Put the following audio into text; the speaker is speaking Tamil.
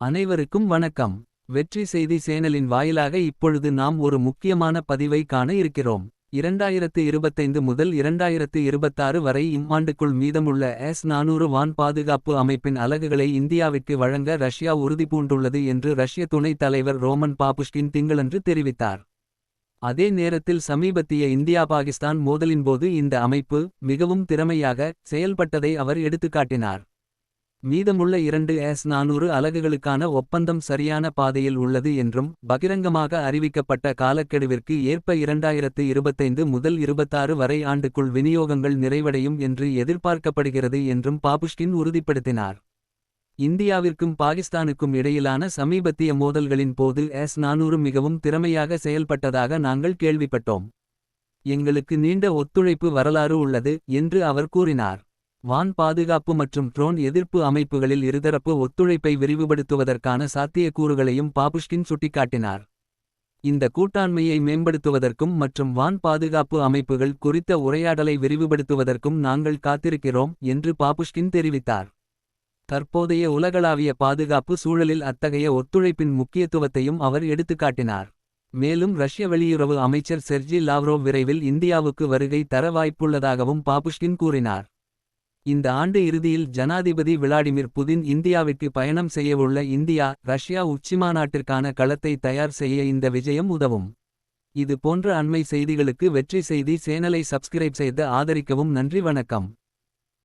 அனைவருக்கும் வணக்கம். வெற்றி செய்தி சேனலின் வாயிலாக இப்பொழுது நாம் ஒரு முக்கியமான பதிவை காண இருக்கிறோம். இரண்டாயிரத்து இருபத்தைந்து முதல் இரண்டாயிரத்து இருபத்தாறு வரை இம்மாண்டுக்குள் மீதமுள்ள எஸ் நானூறு வான் பாதுகாப்பு அமைப்பின் அலகுகளை இந்தியாவிற்கு வழங்க ரஷ்யா உறுதிபூண்டுள்ளது என்று ரஷ்ய துணைத் தலைவர் ரோமன் பாபுஷ்கின் திங்களன்று தெரிவித்தார். அதே நேரத்தில் சமீபத்திய இந்தியா பாகிஸ்தான் மோதலின்போது இந்த அமைப்பு மிகவும் திறமையாக செயல்பட்டதை அவர் எடுத்துக்காட்டினார். மீதமுள்ள இரண்டு எஸ் நானூறு அலகுகளுக்கான ஒப்பந்தம் சரியான பாதையில் உள்ளது என்றும் பகிரங்கமாக அறிவிக்கப்பட்ட காலக்கெடுவிற்கு ஏற்ப இரண்டாயிரத்து இருபத்தைந்து முதல் இருபத்தாறு வரை ஆண்டுக்குள் விநியோகங்கள் நிறைவடையும் என்று எதிர்பார்க்கப்படுகிறது என்றும் பாபுஷ்கின் உறுதிப்படுத்தினார். இந்தியாவிற்கும் பாகிஸ்தானுக்கும் இடையிலான சமீபத்திய மோதல்களின் போது எஸ் நானூறு மிகவும் திறமையாக செயல்பட்டதாக நாங்கள் கேள்விப்பட்டோம். எங்களுக்கு நீண்ட ஒத்துழைப்பு வரலாறு உள்ளது என்று அவர் கூறினார். வான் பாதுகாப்பு மற்றும் ட்ரோன் எதிர்ப்பு அமைப்புகளில் இருதரப்பு ஒத்துழைப்பை விரிவுபடுத்துவதற்கான சாத்தியக்கூறுகளையும் பாபுஷ்கின் சுட்டிக்காட்டினார். இந்த கூட்டாண்மையை மேம்படுத்துவதற்கும் மற்றும் வான் பாதுகாப்பு அமைப்புகள் குறித்த உரையாடலை விரிவுபடுத்துவதற்கும் நாங்கள் காத்திருக்கிறோம் என்று பாபுஷ்கின் தெரிவித்தார். தற்போதைய உலகளாவிய பாதுகாப்பு சூழலில் அத்தகைய ஒத்துழைப்பின் முக்கியத்துவத்தையும் அவர் எடுத்துக்காட்டினார். மேலும் ரஷ்ய வெளியுறவு அமைச்சர் செர்ஜி லாவ்ரோவ் விரைவில் இந்தியாவுக்கு வருகை தர வாய்ப்புள்ளதாகவும் பாபுஷ்கின் கூறினார். இந்த ஆண்டு இறுதியில் ஜனாதிபதி விளாடிமிர் புதின் இந்தியாவிற்கு பயணம் செய்யவுள்ள இந்தியா ரஷ்யா உச்சிமாநாட்டிற்கான களத்தை தயார் செய்ய இந்த விஜயம் உதவும். இது போன்ற அண்மை செய்திகளுக்கு வெற்றி செய்தி சேனலை சப்ஸ்கிரைப் செய்து ஆதரிக்கவும் நன்றி வணக்கம்.